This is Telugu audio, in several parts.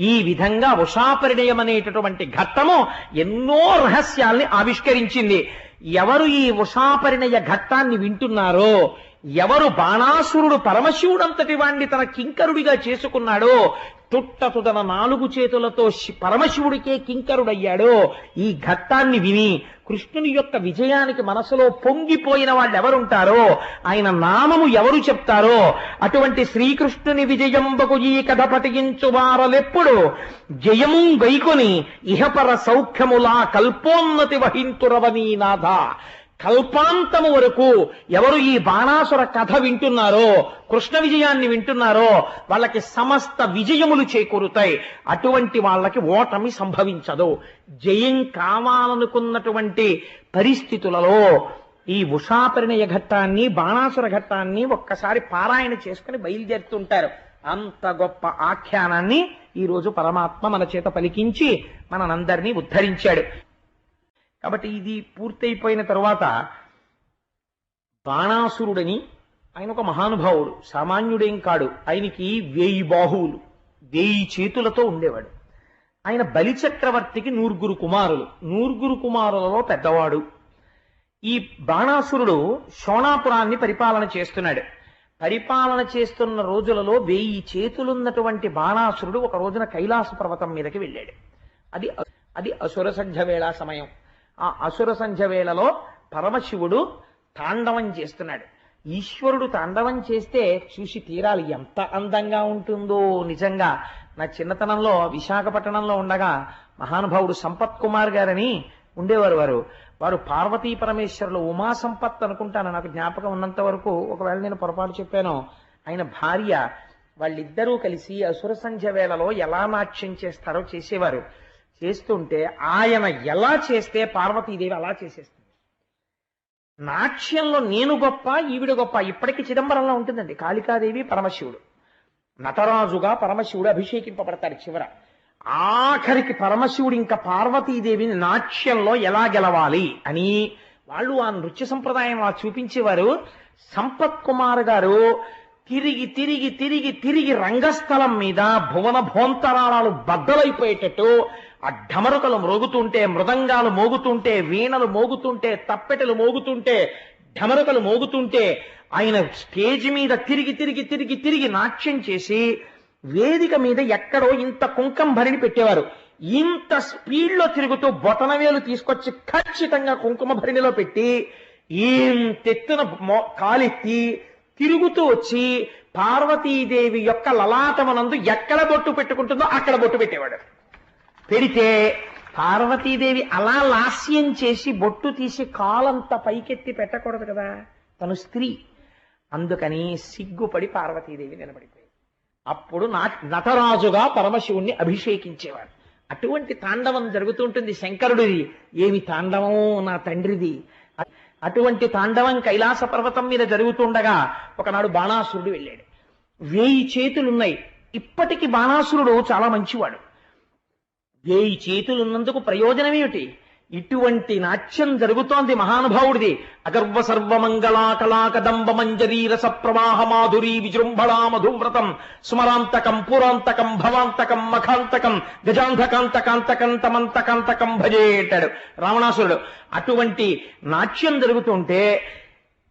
ఈ విధంగా ఉషాపరిణయం అనేటటువంటి ఘట్టము ఎన్నో రహస్యాల్ని ఆవిష్కరించింది. ఎవరు ఈ ఉషాపరిణయ ఘట్టాన్ని వింటున్నారో ఎవరు బాణాసురుడు పరమశివుడంతటి వాణ్ణి తన కింకరుడిగా చేసుకున్నాడో తుట్టతుదన నాలుగు చేతులతో పరమశివుడికే కింకరుడయ్యాడో ఈ ఘట్టాన్ని విని కృష్ణుని యొక్క విజయానికి మనసులో పొంగిపోయిన వాళ్ళు ఎవరుంటారో ఆయన నామము ఎవరు చెప్తారో అటువంటి శ్రీకృష్ణుని విజయంబకు ఈ కథ పఠించు వారలెప్పుడు జయము గైకొని ఇహపర సౌఖ్యములా కల్పోన్నతి వహింతురవనీనాథ. కల్పాంతము వరకు ఎవరు ఈ బాణాసుర కథ వింటున్నారో కృష్ణ విజయాన్ని వింటున్నారో వాళ్ళకి సమస్త విజయములు చేకూరుతాయి. అటువంటి వాళ్ళకి ఓటమి సంభవించదు. జయం కావాలనుకున్నటువంటి పరిస్థితులలో ఈ ఉషాపరిణయ ఘట్టాన్ని బాణాసుర ఘట్టాన్ని ఒక్కసారి పారాయణ చేసుకుని బయలుదేరుతుంటారు. అంత గొప్ప ఆఖ్యానాన్ని ఈ రోజు పరమాత్మ మన చేత పలికించి మనందరినీ ఉద్ధరించాడు. కాబట్టి ఇది పూర్తయిపోయిన తరువాత బాణాసురుడని ఆయన ఒక మహానుభావుడు సామాన్యుడేం కాడు. ఆయనకి వేయి బాహువులు వేయి చేతులతో ఉండేవాడు. ఆయన బలిచక్రవర్తికి నూరుగురు కుమారులు. నూరుగురు కుమారులలో పెద్దవాడు. ఈ బాణాసురుడు శోణాపురాన్ని పరిపాలన చేస్తున్నాడు. పరిపాలన చేస్తున్న రోజులలో వెయ్యి చేతులున్నటువంటి బాణాసురుడు ఒక రోజున కైలాస పర్వతం మీదకి వెళ్ళాడు. అది అది అసుర సంధ్య వేళ సమయం. ఆ అసుర సంధ్య వేళలో పరమశివుడు తాండవం చేస్తున్నాడు. ఈశ్వరుడు తాండవం చేస్తే చూసి తీరాలి. ఎంత అందంగా ఉంటుందో నిజంగా. నా చిన్నతనంలో విశాఖపట్నంలో ఉండగా మహానుభావుడు సంపత్ కుమార్ గారని ఉండేవారు వారు. వారు పార్వతీ పరమేశ్వరులు ఉమా సంపత్ అనుకుంటాను. నాకు జ్ఞాపకం ఉన్నంత వరకు ఒకవేళ నేను పొరపాటు చెప్పాను ఆయన భార్య వాళ్ళిద్దరూ కలిసి అసుర సంధ్య వేళలో ఎలా నాట్యం చేస్తారో చేసేవారు. చేస్తుంటే ఆయన ఎలా చేస్తే పార్వతీదేవి అలా చేసేస్తుంది. నాట్యంలో నేను గొప్ప ఈవిడ గొప్ప ఇప్పటికీ చిదంబరంలో ఉంటుందండి. కాళికాదేవి పరమశివుడు. నటరాజుగా పరమశివుడు అభిషేకింపబడతాడు చివర. ఆఖరికి పరమశివుడు ఇంకా పార్వతీదేవిని నాట్యంలో ఎలా గెలవాలి అని వాళ్ళు ఆ నృత్య సంప్రదాయం అలా చూపించేవారు. సంపత్ కుమార్ గారు తిరిగి తిరిగి తిరిగి తిరిగి రంగస్థలం మీద భువన భోంతరాళాలు బద్దలైపోయేటట్టు ఆ ఢమరుకలు మ్రోగుతుంటే మృదంగాలు మోగుతుంటే వీణలు మోగుతుంటే తప్పెటలు మోగుతుంటే ఢమరుకలు మోగుతుంటే ఆయన స్టేజ్ మీద తిరిగి తిరిగి తిరిగి తిరిగి నాట్యం చేసి వేదిక మీద ఎక్కడో ఇంత కుంకం భరిణి పెట్టేవారు. ఇంత స్పీడ్లో తిరుగుతూ బొటనవేలు తీసుకొచ్చి ఖచ్చితంగా కుంకుమ భరిణిలో పెట్టి ఇంతెత్తున మో- కాలెత్తి తిరుగుతూ వచ్చి పార్వతీదేవి యొక్క లలాటమనందు ఎక్కడ బొట్టు పెట్టుకుంటుందో అక్కడ బొట్టు పెట్టేవాడు. పెడితే పార్వతీదేవి అలా లాస్యం చేసి బొట్టు తీసి కాలంత పైకెత్తి పెట్టకూడదు కదా. తను స్త్రీ. అందుకని సిగ్గుపడి పార్వతీదేవి నిలబడిపోయింది. అప్పుడు నా నటరాజుగా పరమశివుణ్ణి అభిషేకించేవాడు. అటువంటి తాండవం జరుగుతుంటుంది శంకరుడిది. ఏమి తాండవం నా తండ్రిది. అటువంటి తాండవం కైలాస పర్వతం మీద జరుగుతుండగా ఒకనాడు బాణాసురుడు వెళ్ళాడు. వేయి చేతులున్నాయి. ఇప్పటికి బాణాసురుడు చాలా మంచివాడు. వేయి చేతులున్నందుకు ప్రయోజనమేమిటి? ఇటువంటి నాట్యం జరుగుతోంది మహానుభావుడిది. అగర్వ సర్వమంగళా కళాకదంబ మంజరీ రస ప్రవాహ మాధురీ విజృంభళా మధువ్రతం స్మరాంతకం పురాంతకం భవాంతకం మఖాంతకం గజాంధకాంతకాంతకం తమంతకాంతకం భజేటాడు రావణాసురుడు. అటువంటి నాట్యం జరుగుతుంటే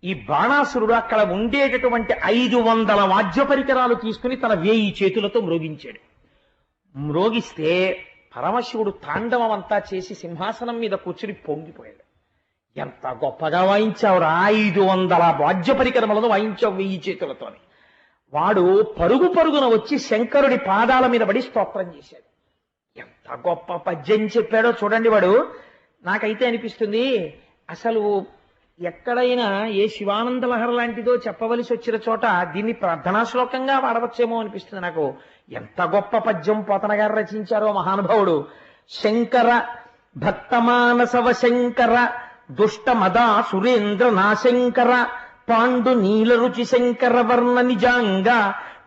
ఈ బాణాసురుడు అక్కడ ఉండేటటువంటి ఐదు వందల వాద్య పరికరాలు తీసుకుని తన వేయి చేతులతో మ్రోగించాడు. మ్రోగిస్తే పరమశివుడు తాండవం అంతా చేసి సింహాసనం మీద కూర్చుని పొంగిపోయాడు. ఎంత గొప్పగా వాయించావురా ఐదు వందల వాద్య పరికరములను వాయించావు వెయ్యి చేతులతోని. వాడు పరుగు పరుగున వచ్చి శంకరుడి పాదాల మీద పడి స్తోత్రం చేశాడు. ఎంత గొప్ప పద్యం చెప్పాడో చూడండి వాడు. నాకైతే అనిపిస్తుంది అసలు ఎక్కడైనా ఏ శివానంద లహర లాంటిదో చెప్పవలసి వచ్చిన చోట దీన్ని ప్రార్థనా శ్లోకంగా వాడవచ్చేమో అనిపిస్తుంది నాకు. ఎంత గొప్ప పద్యం పోతన గారు రచించారో మహానుభావుడు. శంకర భక్తమానసవ శంకర దుష్ట మదా సురేంద్ర నాశంకర పాండు నీల రుచి శంకర వర్ణ నిజాంగ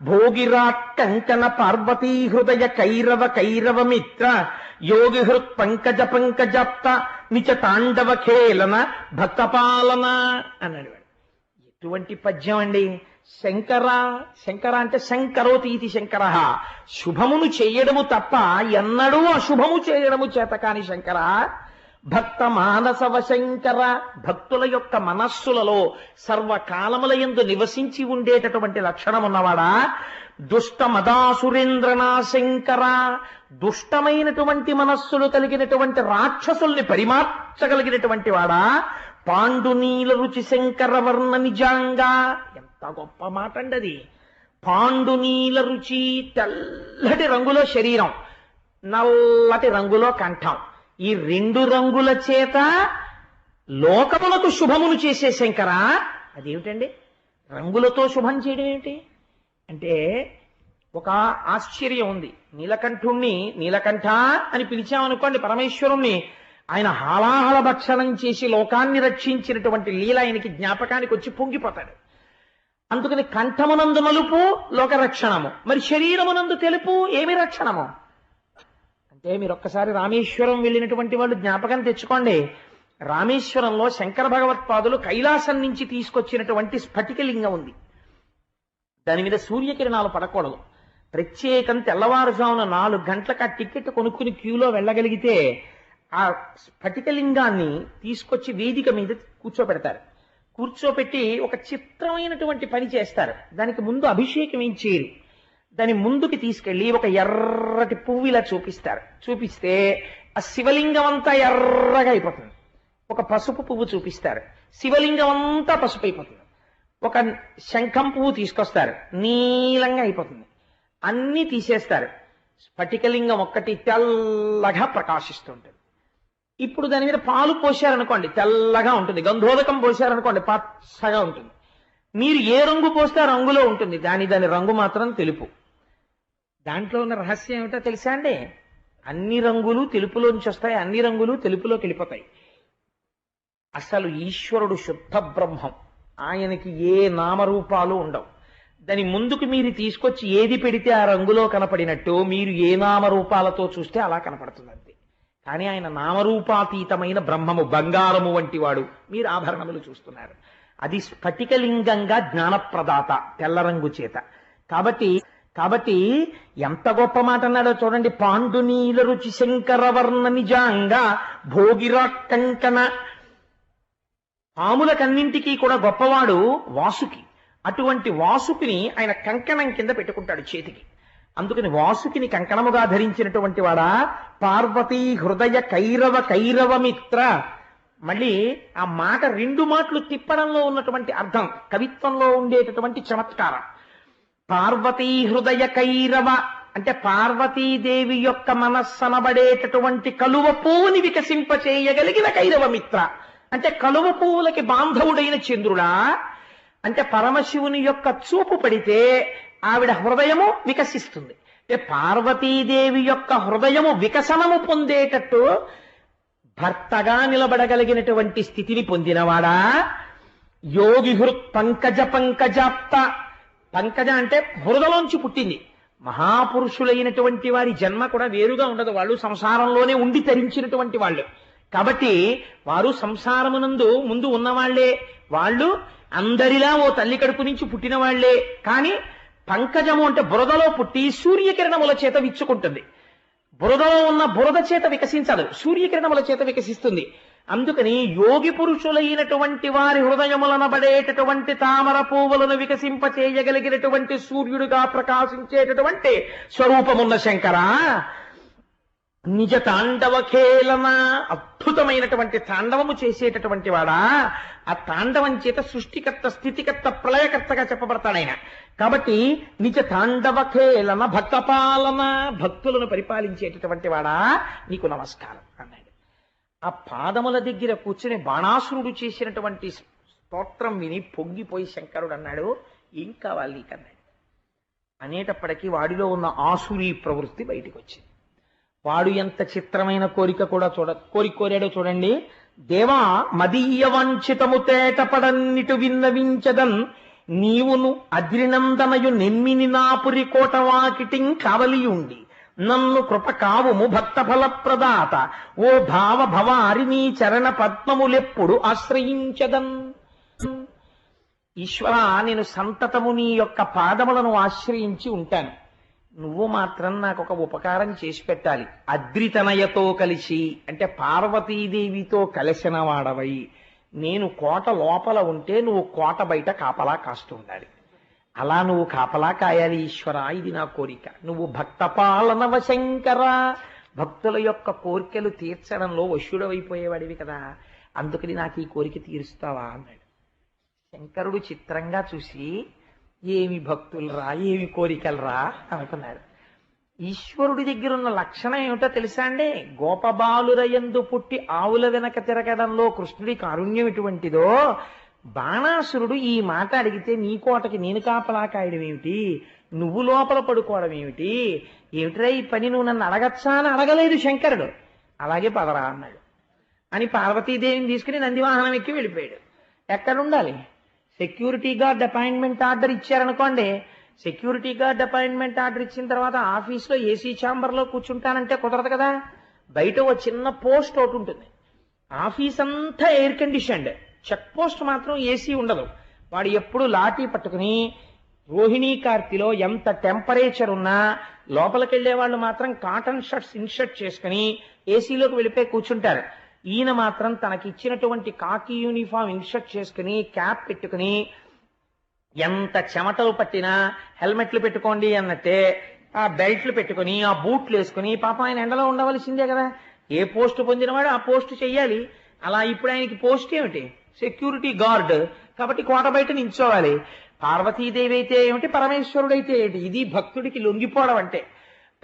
భోగిరాట్ కంకణ పార్వతీ హృదయ కైరవ కైరవ మిత్ర యోగి హృత్ పంకజ పంకజప్త నిచ తాండవ ఖేలన భక్తపాలన అన్నాడు ఎటువంటి పద్యం అండి? శంకర శంకర అంటే శంకరోతి ఇది శంకర. శుభమును చేయడము తప్ప ఎన్నడూ అశుభము చేయడము చేత కాని శంకర. భక్త మానసవ శంకర భక్తుల యొక్క మనస్సులలో సర్వకాలముల ఎందు నివసించి ఉండేటటువంటి లక్షణం ఉన్నవాడా? దుష్ట మదాసురేంద్రనా శంకర? దుష్టమైనటువంటి మనస్సులు కలిగినటువంటి రాక్షసుల్ని పరిమార్చగలిగినటువంటి వాడా? పాండునీల రుచి శంకర వర్ణ నిజాంగా. ఎంత గొప్ప మాట అండి అది పాండునీల రుచి తెల్లటి రంగులో శరీరం నల్లటి రంగులో కంఠం. ఈ రెండు రంగుల చేత లోకములకు శుభమును చేసే శంకర అదేమిటండి? రంగులతో శుభం చేయడం ఏమిటి? అంటే ఒక ఆశ్చర్యం ఉంది. నీలకంఠుణ్ణి నీలకంఠ అని పిలిచామనుకోండి పరమేశ్వరుణ్ణి ఆయన హాలాహల భక్షణం చేసి లోకాన్ని రక్షించినటువంటి లీల ఆయనకి జ్ఞాపకానికి వచ్చి పొంగిపోతాడు. అందుకని కంఠమునందు నలుపు లోకరక్షణము. మరి శరీరమునందు తెలుపు ఏమి రక్షణము? అంటే మీరు ఒక్కసారి రామేశ్వరం వెళ్ళినటువంటి వాళ్ళు జ్ఞాపకం తెచ్చుకోండి. రామేశ్వరంలో శంకర భగవత్పాదులు కైలాసం నుంచి తీసుకొచ్చినటువంటి స్ఫటికలింగం ఉంది. దాని మీద సూర్యకిరణాలు పడకూడదు. ప్రత్యేకం తెల్లవారుజామున నాలుగు గంటలకు ఆ టికెట్ కొనుక్కుని క్యూలో వెళ్ళగలిగితే ఆ స్ఫటికలింగాన్ని తీసుకొచ్చి వేదిక మీద కూర్చోబెడతారు కూర్చోపెట్టి ఒక చిత్రమైనటువంటి పని చేస్తారు. దానికి ముందు అభిషేకం ఏం చేయరు. దాని ముందుకి తీసుకెళ్ళి ఒక ఎర్రటి పువ్వు ఇలా చూపిస్తారు. చూపిస్తే ఆ శివలింగం అంతా ఎర్రగా అయిపోతుంది. ఒక పసుపు పువ్వు చూపిస్తారు. శివలింగం అంతా పసుపు అయిపోతుంది. ఒక శంఖం పువ్వు తీసుకొస్తారు. నీలంగా అయిపోతుంది. అన్నీ తీసేస్తారు. స్ఫటికలింగం ఒక్కటి తెల్లగా ప్రకాశిస్తుంటుంది ఇప్పుడు దాని మీద పాలు పోశారనుకోండి తెల్లగా ఉంటుంది. గంధోదకం పోశారనుకోండి పచ్చగా ఉంటుంది. మీరు ఏ రంగు పోస్తే ఆ రంగులో ఉంటుంది. దాని దాని రంగు మాత్రం తెలుపు. దాంట్లో ఉన్న రహస్యం ఏమిటో తెలుసా అండి? అన్ని రంగులు తెలుపులోంచి వస్తాయి అన్ని రంగులు తెలుపులోకి వెళ్ళిపోతాయి. అసలు ఈశ్వరుడు శుద్ధ బ్రహ్మం. ఆయనకి ఏ నామరూపాలు ఉండవు. దాని ముందుకు మీరు తీసుకొచ్చి ఏది పెడితే ఆ రంగులో కనపడినట్టు మీరు ఏ నామరూపాలతో చూస్తే అలా కనపడుతుంది అంతే. కానీ ఆయన నామరూపాతీతమైన బ్రహ్మము బంగారము వంటి వాడు మీరు ఆభరణములు చూస్తున్నారు. అది స్ఫటికలింగంగా జ్ఞానప్రదాత తెల్ల రంగు చేత. కాబట్టి కాబట్టి ఎంత గొప్ప మాట అన్నాడో చూడండి. పాండునీల రుచి శంకరవర్ణ నిజంగా భోగిరా కంకణ. పాములకన్నింటికీ కూడా గొప్పవాడు వాసుకి. అటువంటి వాసుకిని ఆయన కంకణం కింద పెట్టుకుంటాడు చేతికి. అందుకని వాసుకిని కంకణముగా ధరించినటువంటి వాడా? పార్వతీ హృదయ కైరవ కైరవ మిత్ర మళ్ళీ ఆ మాట రెండు మాటలు తిప్పడంలో ఉన్నటువంటి అర్థం కవిత్వంలో ఉండేటటువంటి చమత్కారం. పార్వతీ హృదయ కైరవ అంటే పార్వతీదేవి యొక్క మనస్సనబడేటటువంటి కలువ పువ్వుని వికసింపచేయగలిగిన కైరవమిత్ర. అంటే కలువ పువ్వులకి బాంధవుడైన చంద్రుడా? అంటే పరమశివుని యొక్క చూపు పడితే ఆవిడ హృదయము వికసిస్తుంది. అంటే పార్వతీదేవి యొక్క హృదయము వికసనము పొందేటట్టు భర్తగా నిలబడగలిగినటువంటి స్థితిని పొందినవాడా? యోగి హృత్ పంకజ పంకజాప్త. పంకజ అంటే బురదలోంచి పుట్టింది. మహాపురుషులైనటువంటి వారి జన్మ కూడా వేరుగా ఉండదు. వాళ్ళు సంసారంలోనే ఉండి తరించినటువంటి వాళ్ళు. కాబట్టి వారు సంసారమునందు ముందు ఉన్నవాళ్ళే. వాళ్ళు అందరిలా ఓ తల్లి కడుపు నుంచి పుట్టిన వాళ్ళే కానీ పంకజము అంటే బురదలో పుట్టి సూర్యకిరణముల చేత విచ్చుకుంటుంది. బురదలో ఉన్న బురద చేత వికసించదు సూర్యకిరణముల చేత వికసిస్తుంది. అందుకని యోగి పురుషులైనటువంటి వారి హృదయములనబడేటటువంటి తామర పువ్వులను వికసింప చేయగలిగినటువంటి సూర్యుడుగా ప్రకాశించేటటువంటి స్వరూపమున్న శంకరా నిజ తాండవ ఖేళన అద్భుతమైనటువంటి తాండవము చేసేటటువంటి వాడా? ఆ తాండవం చేత సృష్టికర్త స్థితికర్త ప్రళయకర్తగా చెప్పబడతాడు ఆయన. కాబట్టి నిజ తాండవ ఖేళన భక్తపాలన భక్తులను పరిపాలించేటటువంటి వాడా? నీకు నమస్కారం. అన్నాడు. ఆ పాదముల దగ్గర కూర్చుని బాణాసురుడు చేసినటువంటి స్తోత్రం విని పొంగిపోయి శంకరుడు అన్నాడు ఏం కావాలి నీకన్నాడు? అనేటప్పటికీ వాడిలో ఉన్న ఆసురీ ప్రవృత్తి బయటికి వచ్చింది వాడు ఎంత చిత్రమైన కోరిక కూడా చూడ కోరిక కోరాడో చూడండి. దేవా మదీయ వంచితము తేటపడన్నిటు విన్నవించదన్ నీవును అద్రినందనయు నెమ్మిని నాపురి కోటవాకిటిం కావలియుండి. నన్ను కృప కావుము భక్త ఫలప్రదాత ఓ భావ భవారి నీ చరణ పద్మములెప్పుడు ఆశ్రయించదన్. ఈశ్వర నేను సంతతము నీ యొక్క పాదములను ఆశ్రయించి ఉంటాను. నువ్వు మాత్రం నాకు ఒక ఉపకారం చేసి పెట్టాలి. అద్రితనయతో కలిసి అంటే పార్వతీదేవితో కలిసిన వాడవై. నేను కోట లోపల ఉంటే నువ్వు కోట బయట కాపలా కాస్తూ ఉండాలి అలా నువ్వు కాపలా కాయాలి ఈశ్వర ఇది నా కోరిక. నువ్వు భక్త పాలనవ శంకర. భక్తుల యొక్క కోరికలు తీర్చడంలో వశుడవైపోయేవాడివి కదా. అందుకని నాకు ఈ కోరిక తీరుస్తావా అన్నాడు. శంకరుడు చిత్రంగా చూసి ఏమి భక్తులు రా ఏమి కోరికలు రా అనుకున్నాడు ఈశ్వరుడి దగ్గర ఉన్న లక్షణం ఏమిటో తెలుసా అండి? గోపబాలురయందు పుట్టి ఆవుల వెనక తిరగడంలో కృష్ణుడి కారుణ్యం ఎటువంటిదో బాణాసురుడు ఈ మాట అడిగితే నీ కోటకి నేను కాపలా కాయడం ఏమిటి? నువ్వు లోపల పడుకోవడం ఏమిటి? ఏమిట్రా ఈ పని? నువ్వు నన్ను అడగచ్చా అని అడగలేదు శంకరుడు. అలాగే పదరా అన్నాడు. అని పార్వతీదేవిని తీసుకుని నందివాహనం ఎక్కి వెళ్ళిపోయాడు. ఎక్కడ ఉండాలి సెక్యూరిటీ గార్డ్ అపాయింట్మెంట్ ఆర్డర్ ఇచ్చారనుకోండి సెక్యూరిటీ గార్డ్ అపాయింట్మెంట్ ఆర్డర్ ఇచ్చిన తర్వాత ఆఫీస్లో ఏసీ ఛాంబర్లో కూర్చుంటానంటే కుదరదు కదా. బయట ఒక చిన్న పోస్ట్ ఒకటి ఉంటుంది. ఆఫీస్ అంతా ఎయిర్ కండిషన్డ్ చెక్ పోస్ట్ మాత్రం ఏసీ ఉండదు. వాడు ఎప్పుడు లాఠీ పట్టుకుని రోహిణీ కార్తిలో ఎంత టెంపరేచర్ ఉన్నా లోపలికి వెళ్ళే వాళ్ళు మాత్రం కాటన్ షర్ట్స్ ఇన్షర్ట్ చేసుకుని ఏసీలోకి వెళ్ళిపోయి కూర్చుంటారు. ఈయన మాత్రం తనకి ఇచ్చినటువంటి కాకి యూనిఫామ్ ఇన్షర్ట్ చేసుకుని క్యాప్ పెట్టుకుని ఎంత చెమటలు పట్టినా హెల్మెట్లు పెట్టుకోండి అన్నట్టే ఆ బెల్ట్లు పెట్టుకుని ఆ బూట్లు వేసుకుని పాపం ఆయన ఎండలో ఉండవలసిందే కదా. ఏ పోస్ట్ పొందినవాడు ఆ పోస్ట్ చెయ్యాలి. అలా ఇప్పుడు ఆయనకి పోస్ట్ ఏమిటి? Security guard. కాబట్టి కోట బయట నించోవాలి. పార్వతీదేవి అయితే ఏమిటి? పరమేశ్వరుడైతే ఏంటి ఇది భక్తుడికి లొంగిపోవడం అంటే.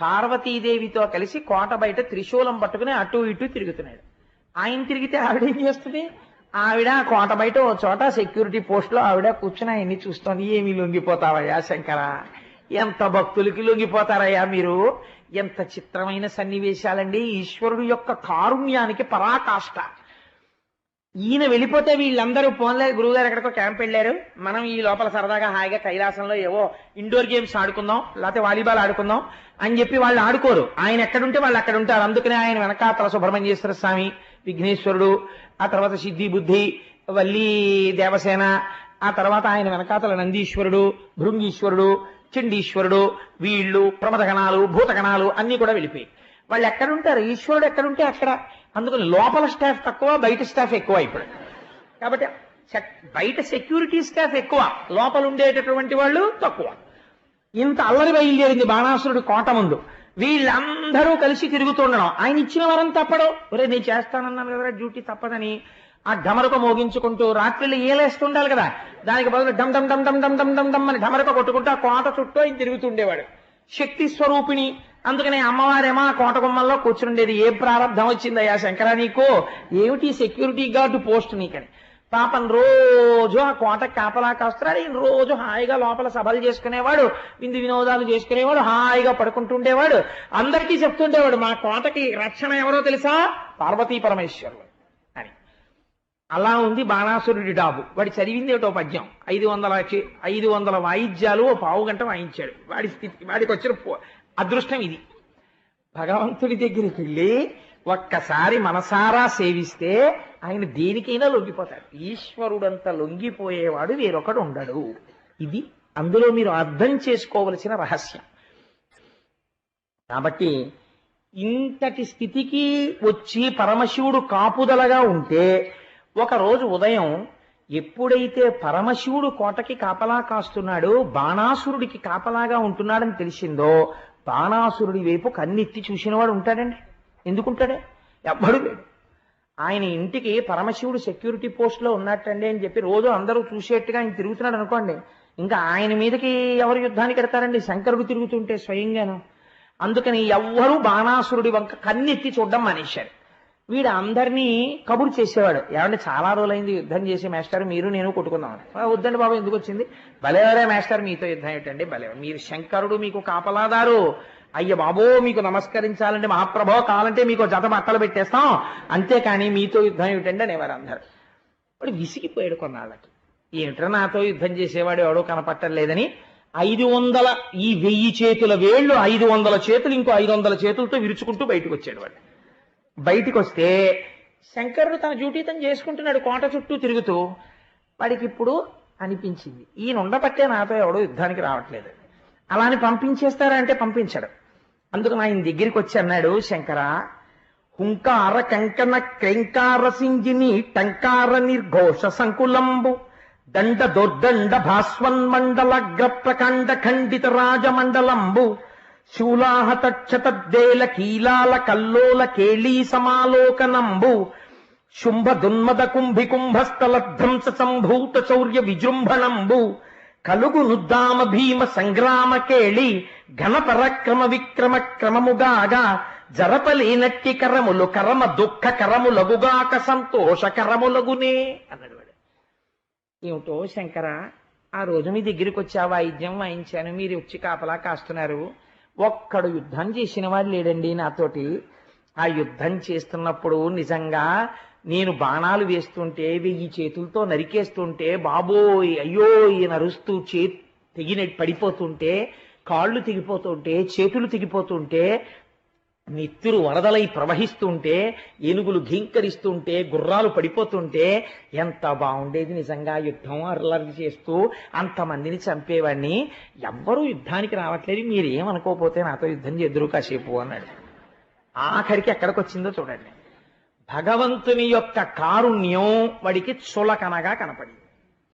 పార్వతీదేవితో కలిసి కోట బయట త్రిశూలం పట్టుకుని అటు ఇటు తిరుగుతున్నాడు. ఆయన తిరిగితే ఆవిడ ఏం చేస్తుంది? ఆవిడ కోట బయట ఓ చోట సెక్యూరిటీ పోస్ట్లో ఆవిడ కూర్చుని ఆయన్ని చూస్తోంది. ఏమి లొంగిపోతావయ్యా శంకర? ఎంత భక్తులకి లొంగిపోతారయ్యా మీరు? ఎంత చిత్రమైన సన్నివేశాలండి. ఈశ్వరుడు యొక్క కారుణ్యానికి పరాకాష్ట. ఈయన వెళ్ళిపోతే వీళ్ళందరూ పోన్లే గురువుగారు ఎక్కడికో క్యాంప్ వెళ్ళారు. మనం ఈ లోపల సరదాగా హాయిగా కైలాసంలో ఏవో ఇండోర్ గేమ్స్ ఆడుకుందాం లేకపోతే వాలీబాల్ ఆడుకుందాం అని చెప్పి వాళ్ళు ఆడుకోరు. ఆయన ఎక్కడుంటే వాళ్ళు అక్కడ ఉంటారు అందుకనే ఆయన వెనకాతల సుబ్రహ్మణ్యేశ్వర స్వామి. విఘ్నేశ్వరుడు ఆ తర్వాత సిద్ధి బుద్ధి వల్లి దేవసేన ఆ తర్వాత ఆయన వెనకాతల నందీశ్వరుడు భృంగీశ్వరుడు చండీశ్వరుడు వీళ్ళు ప్రమదగణాలు భూతగణాలు అన్ని కూడా వెళ్ళిపోయి వాళ్ళు ఎక్కడుంటారు? ఈశ్వరుడు ఎక్కడుంటే అక్కడ. అందుకని లోపల స్టాఫ్ తక్కువ బయట స్టాఫ్ ఎక్కువ ఇప్పుడు. కాబట్టి బయట సెక్యూరిటీ స్టాఫ్ ఎక్కువ లోపల ఉండేటటువంటి వాళ్ళు తక్కువ. ఇంత అల్లరి బయలుదేరింది బాణాసురుడు కోట ముందు. వీళ్ళందరూ కలిసి తిరుగుతుండడం. ఆయన ఇచ్చిన వరం తప్పడం. ఒరే నేను చేస్తానన్నాను కదా డ్యూటీ తప్పదని. ఆ ఢమరక మోగించుకుంటూ రాత్రిలో ఏలేస్తుండాలి కదా. దానికి బదులు డమ్ డమ్ డమ్ డమ్ డమ్ డమ్ డమ్ అని ఢమరక కొట్టుకుంటూ ఆ కోట చుట్టూ ఆయన తిరుగుతుండేవాడు. శక్తి స్వరూపిణి అందుకని అమ్మవారేమో ఆ కోట గుమ్మల్లో కూర్చుండేది ఏ ప్రారంభం వచ్చిందయ్యా శంకర నీకు? ఏమిటి సెక్యూరిటీ గార్డు పోస్ట్ నీకని? పాపం రోజు ఆ కోట కాపలా కాస్తారు ఈయన రోజు హాయిగా లోపల సభలు చేసుకునేవాడు విందు వినోదాలు చేసుకునేవాడు హాయిగా పడుకుంటుండేవాడు. అందరికీ చెప్తుండేవాడు మా కోటకి రక్షణ ఎవరో తెలుసా? పార్వతీ పరమేశ్వరులు అని. అలా ఉంది బాణాసురుడి డాబు. వాడి చదివింది ఏటో పద్యం. ఐదు వందల ఐదు వందల వాయిద్యాలు ఓ పావు గంట వాయించాడు. వాడి స్థితి వాడికి వచ్చిన పో- అదృష్టం ఇది. భగవంతుడి దగ్గరికి వెళ్ళి ఒక్కసారి మనసారా సేవిస్తే ఆయన దేనికైనా లొంగిపోతాడు. ఈశ్వరుడంత లొంగిపోయేవాడు వేరొకడు ఉండడు. ఇది అందులో మీరు అర్థం చేసుకోవలసిన రహస్యం. కాబట్టి ఇంతటి స్థితికి వచ్చి పరమశివుడు కాపుదలగా ఉంటే ఒక రోజు ఉదయం ఎప్పుడైతే పరమశివుడు కోటకి కాపలా కాస్తున్నాడో బాణాసురుడికి కాపలాగా ఉంటున్నాడని తెలిసిందో బాణాసురుడి వైపు కన్నెత్తి చూసినవాడు ఉంటాడండి. ఎందుకుంటాడే? ఎవ్వడు లేడు. ఆయన ఇంటికి పరమశివుడు సెక్యూరిటీ పోస్ట్లో ఉన్నట్టండి అని చెప్పి రోజు అందరూ చూసేట్టుగా ఆయన తిరుగుతున్నాడు అనుకోండి. ఇంకా ఆయన మీదకి ఎవరు యుద్ధానికి ఎడతారండి శంకరుడు తిరుగుతుంటే స్వయంగాను. అందుకని ఎవ్వరూ బాణాసురుడి వంక కన్నెత్తి చూడడం మానేశారు. వీడు అందరినీ కబురు చేసేవాడు. ఏమంటే చాలా రోజులైంది యుద్ధం చేసి మేస్టర్ మీరు నేను కొట్టుకుందాం వద్దండి బాబు ఎందుకు వచ్చింది? భలేవరే మాస్టర్ మీతో యుద్ధం ఏంటండి భలే. మీరు శంకరుడు మీకు కాపలాదారు. అయ్య బాబో మీకు నమస్కరించాలంటే మహాప్రభో కావాలంటే మీకు జత బట్టలు పెట్టేస్తాం. అంతేకాని మీతో యుద్ధం ఏమిటండి అనేవారు అందరు. వాడు విసిగిపోయాడు కొన్నాళ్ళకి. ఏమిట్రా నాతో యుద్ధం చేసేవాడు? ఎవడో కనపట్టలేదని. ఐదు వందల ఈ వెయ్యి చేతుల వేళ్ళు ఐదు వందల చేతులు ఇంకో ఐదు వందల చేతులతో విరుచుకుంటూ బయటకు వచ్చాడు వాడు. బయటికి వస్తే శంకరుడు తన డ్యూటీ తను చేసుకుంటున్నాడు కోట చుట్టూ తిరుగుతూ. వాడికి ఇప్పుడు అనిపించింది. ఈయన ఉండబట్టే నాతో ఎవడో యుద్ధానికి రావట్లేదు. అలా అని పంపించేస్తారా అంటే పంపించడు. అందుకు ఆయన దగ్గరికి వచ్చి అన్నాడు శంకర హుంకార కంకణ క్రైంకార సింజిని టంకార నిర్ఘోష సంకులంబు దండ దుర్దండ భాస్వన్మండలగ్ర ప్రకండ ఖండిత రాజమండలంబు శూలాహతక్షతద్దేల కీలాల కల్లోల కేళీ సమాలోకనంబు శుంభ దున్మద కుంభి కుంభస్థల ధ్వంస సంభూత శౌర్య విజృంభణంబు కలుగు నుద్దామ భీమ సంగ్రామ కేళి ఘన పరక్రమ విక్రమ క్రమముగాగా జరపలేనట్టి కరములు కరమ దుఃఖ కరములగుగాక సంతోష కరములగునే అన్నాడు వాడు. ఏమిటో శంకర ఆ రోజు మీ దగ్గరికి వచ్చి ఆ వాయిద్యం వాయించాను. మీరు వచ్చి కాపలా కాస్తున్నారు. ఒక్కడు యుద్ధం చేసిన వాడు లేడండి నాతోటి. ఆ యుద్ధం చేస్తున్నప్పుడు నిజంగా నేను బాణాలు వేస్తుంటే వెయ్యి చేతులతో నరికేస్తుంటే బాబోయ్ అయ్యో ఈయన అరుస్తూ చే తెగిన పడిపోతుంటే కాళ్ళు తెగిపోతుంటే చేతులు తెగిపోతుంటే నెత్తురు వరదలై ప్రవహిస్తుంటే ఏనుగులు ఘీంకరిస్తుంటే గుర్రాలు పడిపోతుంటే ఎంత బాగుండేది నిజంగా యుద్ధం అర్లర్లు చేస్తూ అంతమందిని చంపేవాడిని. ఎవ్వరూ యుద్ధానికి రావట్లేదు. మీరేమనుకోపోతే నాతో యుద్ధం చేద్దరు కాసేపు అన్నాడు. ఆఖరికి ఎక్కడికి వచ్చిందో చూడండి. భగవంతుని యొక్క కారుణ్యం వాడికి చులకనగా కనపడింది.